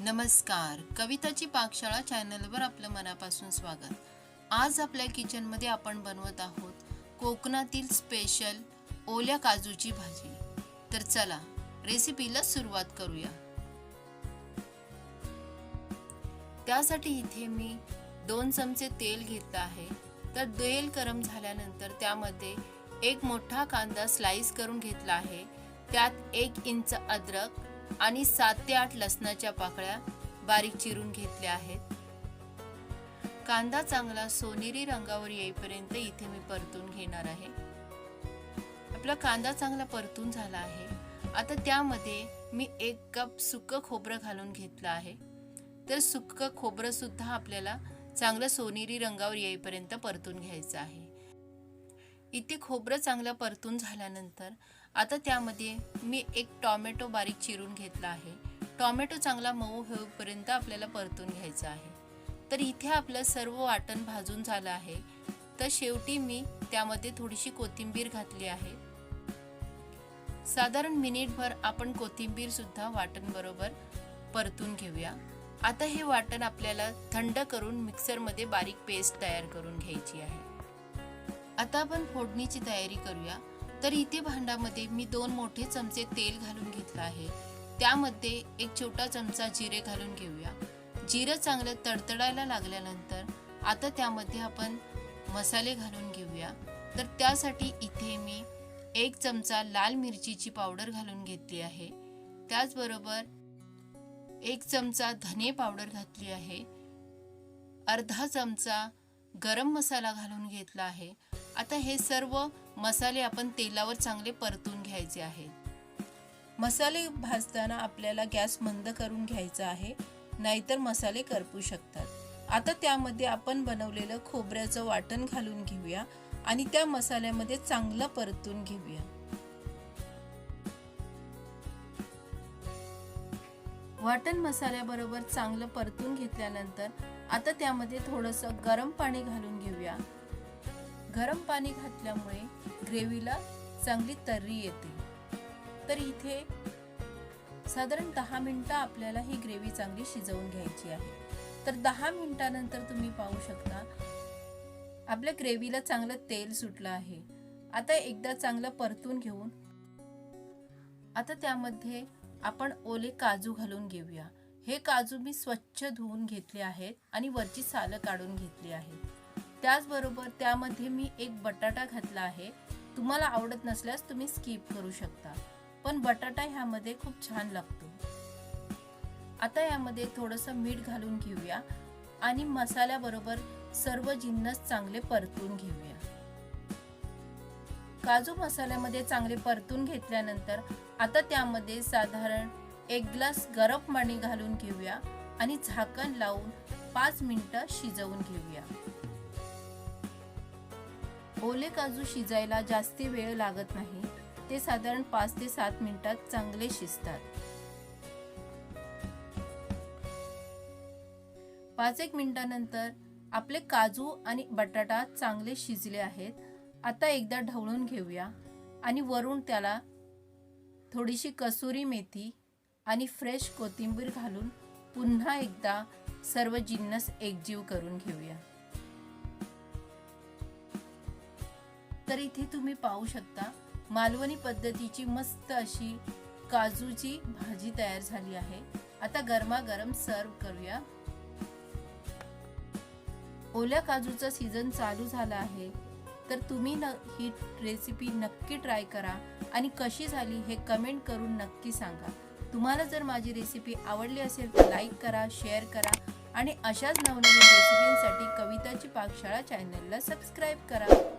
नमस्कार. कविताची पाकशाळा चॅनलवर आपलं मनापासून स्वागत. आज आपल्या किचनमध्ये आपण बनवत आहोत कोकणातील स्पेशल ओल्या काजूची भाजी. तर चला रेसिपीला सुरुवात करूया. त्यासाठी इथे मी दोन चमचे तेल घेतलं आहे. तर तेल गरम झाल्यानंतर त्यामध्ये एक मोठा कांदा स्लाइस करून घेतला आहे. त्यात एक इंच अद्रक आणि सात ते आठ लसणाच्या पाकळ्या बारीक चिरून घेतल्या आहेत. कांदा चांगला सोनेरी रंगावर येईपर्यंत इथे मी परतून घेणार आहे. आपला कांदा चांगला परतून झाला आहे. आता त्यामध्ये मी एक कप सुकं खोबरं घालून घेतलं आहे. तर सुकं खोबरं सुद्धा आपल्याला चांगलं सोनेरी रंगावर येईपर्यंत परतून घ्यायचं आहे. इथे खोबरं चांगलं परतून झाल्यानंतर आता त्यामध्ये मी एक टॉमॅटो बारीक चिरून घेतला आहे. टॉमॅटो चांगला मऊ होईपर्यंत आपल्याला परतून घ्यायचं आहे. तर इथे आपलं सर्व वाटण भाजून झालं आहे. तर शेवटी मी त्यामध्ये थोडीशी कोथिंबीर घातली आहे. साधारण मिनिटभर आपण कोथिंबीर सुद्धा वाटण बरोबर परतून घेऊया. आता हे वाटण आपल्याला थंड करून मिक्सरमध्ये बारीक पेस्ट तयार करून घ्यायची आहे. आता आपण फोडणीची तयारी करूया. तर इथे भांड्यामध्ये मी दोन मोठे चमचे तेल घालून घेतलं आहे. त्यामध्ये एक छोटा चमचा जिरे घालून घेऊया. जिरं चांगलं तडतडायला लागल्यानंतर आता त्यामध्ये आपण मसाले घालून घेऊया. तर त्यासाठी इथे मी एक चमचा लाल मिरचीची पावडर घालून घेतली आहे. त्याचबरोबर एक चमचा धने पावडर घातली आहे. अर्धा चमचा गरम मसाला घालून घेतला आहे. आता हे सर्व मसाले आपण तेलावर चांगले परतून घ्यायचे आहेत. मसाले भाजताना आपल्याला गॅस मंद करून घ्यायचा आहे नाहीतर मसाले करपू शकतात. आता त्यामध्ये आपण बनवलेलं खोबऱ्याचं वाटण घालून घेऊया आणि त्या मसाल्यामध्ये चांगलं परतून घेऊया. वाटण मसाल्याबरोबर चांगलं परतून घेतल्यानंतर आता त्यामध्ये थोडंसं गरम पाणी घालून घेऊया. गरम पाणी घातल्यामुळे ग्रेव्हीला चांगली तर्री येते. तर इथे साधारण दहा मिनटं आपल्याला ही ग्रेव्ही चांगली शिजवून घ्यायची आहे. तर दहा मिनटानंतर तुम्ही पाहू शकता आपल्या ग्रेव्हीला चांगलं तेल सुटलं आहे. आता एकदा चांगलं परतून घेऊन आता त्यामध्ये आपण ओले काजू घालून घेऊया. हे काजू मी स्वच्छ धुवून घेतले आहेत आणि वरची सालं काढून घेतली आहेत. त्याचबरोबर त्यामध्ये मी एक बटाटा घातला आहे. तुम्हाला आवडत नसल्यास तुम्ही स्किप करू शकता. पण बटाटा ह्यामध्ये खूप छान लागतो. आता यामध्ये थोडंसं मीठ घालून घेऊया आणि मसाल्याबरोबर सर्व जिन्नस चांगले परतून घेऊया. काजू मसाल्यामध्ये चांगले परतून घेतल्यानंतर आता त्यामध्ये साधारण एक ग्लास गरम पाणी घालून घेऊया आणि झाकण लावून पाच मिनिटं शिजवून घेऊया. ओले काजू शिजायला जास्ती वेळ लागत नाही. ते साधारण पाच ते सात मिनिटात चांगले शिजतात. पाच एक मिनिटानंतर आपले काजू आणि बटाटा चांगले शिजले आहेत. आता एकदा ढवळून घेऊया आणि वरून त्याला थोडीशी कसुरी मेथी आणि फ्रेश कोथिंबीर घालून पुन्हा एकदा सर्व जिन्नस एकजीव करून घेऊया. तर इथे तुम्ही पाहू शकता मालवणी पद्धतीची मस्त अशी काजूची भाजी तयार झाली आहे. आता गरमागरम सर्व करूया. ओल्या काजूचा सीझन चालू झाला आहे. तर तुम्ही न ही रेसिपी नक्की ट्राय करा आणि कशी झाली हे कमेंट करून नक्की सांगा. तुम्हाला जर माझी रेसिपी आवडली असेल तर लाईक करा शेअर करा आणि अशाच नवनवीन रेसिपींसाठी कविताची पाकशाळा चॅनलला सबस्क्राईब करा.